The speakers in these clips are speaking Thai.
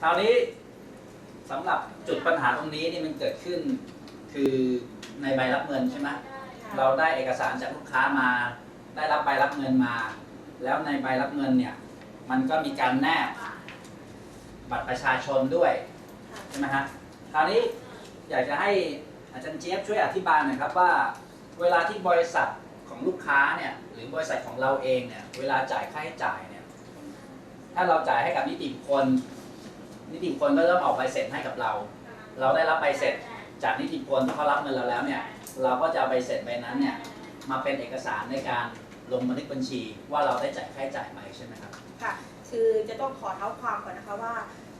คราวนี้สำหรับจุดปัญหาตรงนี้นี่มันเกิดขึ้น คือในใบรับเงินใช่ไหมเราได้เอกสารจากลูกค้ามา ได้รับใบรับเงินมา แล้วในใบรับเงินเนี่ย มันก็มีการแนบบัตรประชาชนด้วยใช่ไหมฮะคราวนี้อยากจะให้อาจารย์เจี๊ยบช่วยอธิบายหน่อยครับว่าเวลาที่บริษัทของลูกค้าเนี่ยหรือบริษัทของเราเองเนี่ยเวลาจ่ายค่าใช้จ่ายเนี่ยถ้าเราจ่ายให้กับนิติบุคคล นิติบุคคลก็ต้องออกใบเสร็จให้กับเรา เราได้รับใบเสร็จจากนิติบุคคลที่เขารับเงินเราแล้วเนี่ยเราก็จะเอาใบเสร็จใบนั้นเนี่ยมาเป็นเอกสารในการลงบันทึกบัญชีว่าเราได้จ่ายค่าใช้จ่ายไปใช่ไหมครับ ค่ะ คือจะต้องขอเท้าความก่อนนะคะว่า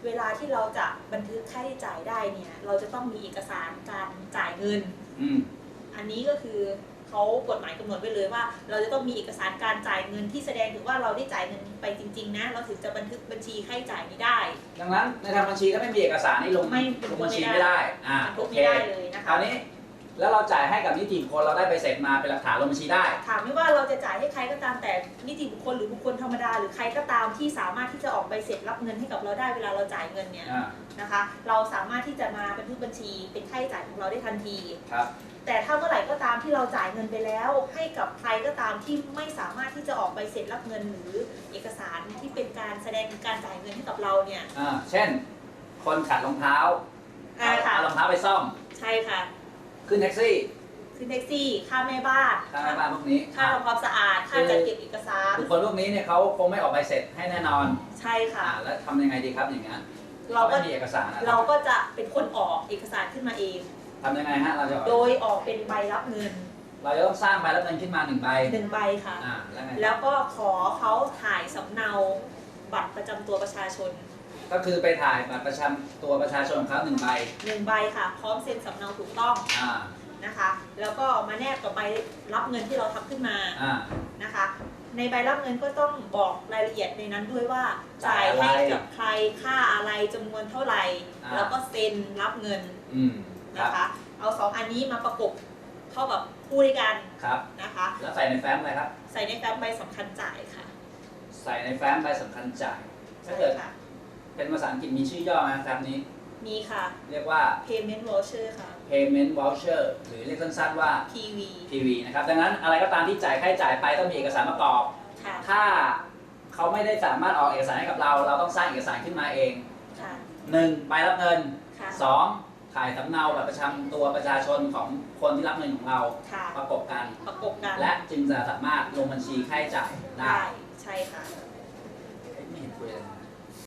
เวลาที่เราจะบันทึกค่าใช้จ่ายได้เนี่ย เราจะต้องมีเอกสารการจ่ายเงิน อืม อันนี้ก็คือ เขากฎหมายกำหนดไว้เลยว่า เราจะต้องมีเอกสารการจ่ายเงินที่แสดงถึงว่าเราได้จ่ายเงินไปจริง ๆ นะ เราถึงจะบันทึกบัญชีค่าใช้จ่ายนี้ได้ ดังนั้นในทางบัญชีถ้าไม่มีเอกสารนี่ลงไม่ลงบัญชีไม่ได้อ่าบันโอทึกเคไม่ได้เลยนะคราคะวนี้ แล้วเราจ่ายให้กับนิติบุคคลเราได้ใบเสร็จมาเป็นหลักฐานลงบัญชีได้ถามไม่ว่าเราจะจ่ายให้ใครก็ตามแต่นิติบุคคลหรือบุคคลธรรมดา หรือใครก็ตามที่สามารถที่จะออกใบเสร็จรับเงินให้กับเราได้เวลาเราจ่ายเงินเนี่ยอ่านะคะ เราสามารถที่จะมาบันทึกบัญชีเป็นค่าใช้จ่ายของเราได้ทันที ครับ แต่ถ้าเมื่อไหร่ก็ตามที่เราจ่ายเงินไปแล้ว ให้กับใครก็ตามที่ไม่สามารถที่จะออกใบเสร็จรับเงินหรือเอกสารที่เป็นการแสดงการจ่ายเงินให้กับเราเนี่ยอ่า เช่น คนขัดรองเท้าอ่าค่ะเอารองเท้าไปซ่อม ใช่ค่ะ ขึ้นแท็กซี่ ขึ้นแท็กซี่ ค่าแม่บ้านค่าแม่บ้านพวกนี้ค่าทำความสะอาด ค่าจัดเก็บเอกสาร บุคคลพวกนี้เนี่ยเขาคงไม่ออกใบเสร็จให้แน่นอน ใช่ค่ะอ่าแล้วทำยังไงดีครับอย่างนั้นเราก็ไม่มีเอกสารอะเราก็จะเป็นคนออกเอกสารขึ้นมาเองทำยังไงฮะเราจะออกโดยออกเป็นใบรับเงิน เราจะต้องสร้างใบรับเงินขึ้นมาหนึ่งใบหนึ่งใบค่ะอ่าแล้วไงแล้วก็ขอเขาถ่ายสำเนาบัตรประจำตัวประชาชน ก็คือไปถ่ายบัตรประจำตัวประชาชนของเขาหนึ่งใบหนึ่งใบค่ะ พร้อมเซ็นสำเนาถูกต้องอ่านะคะ แล้วก็มาแนบกับใบรับเงินที่เราทำขึ้นมาอ่า นะคะ ในใบรับเงินก็ต้องบอกรายละเอียดในนั้นด้วยว่าจ่ายให้กับใครค่าอะไรจำนวนเท่าไหร่ อ่า แล้วก็เซ็นรับเงินอืมครับนะคะ เอาสองอันนี้มาประกบเข้ากับคู่ด้วยกันครับ นะคะ แล้วใส่ในแฟ้มอะไรครับ ใส่ในแฟ้มใบสำคัญจ่ายค่ะใส่ในแฟ้มใบสำคัญจ่ายถ้าเกิดค่ะ เป็นภาษาอังกฤษมีชื่อย่อไหมแฟ้มนี้ มีค่ะ เรียกว่า payment voucher ค่ะ payment voucher หรือเรียกสั้นๆว่า PV PV นะครับ ดังนั้นอะไรก็ตามที่จ่ายค่าใช้จ่ายไปต้องมีเอกสารประกอบ ค่ะ ถ้าเขาไม่ได้สามารถออกเอกสารให้กับเรา เราต้องสร้างเอกสารขึ้นมาเองค่ะ 1. ใบรับเงินค่ะ 2. ถ่ายสำเนาบัตรประจำตัวประชาชนของคนที่รับเงินของเราค่ะ ประกบกัน ประกบกันและจึงจะสามารถลงบัญชีค่าใช้จ่ายได้ได้ ใช่ค่ะ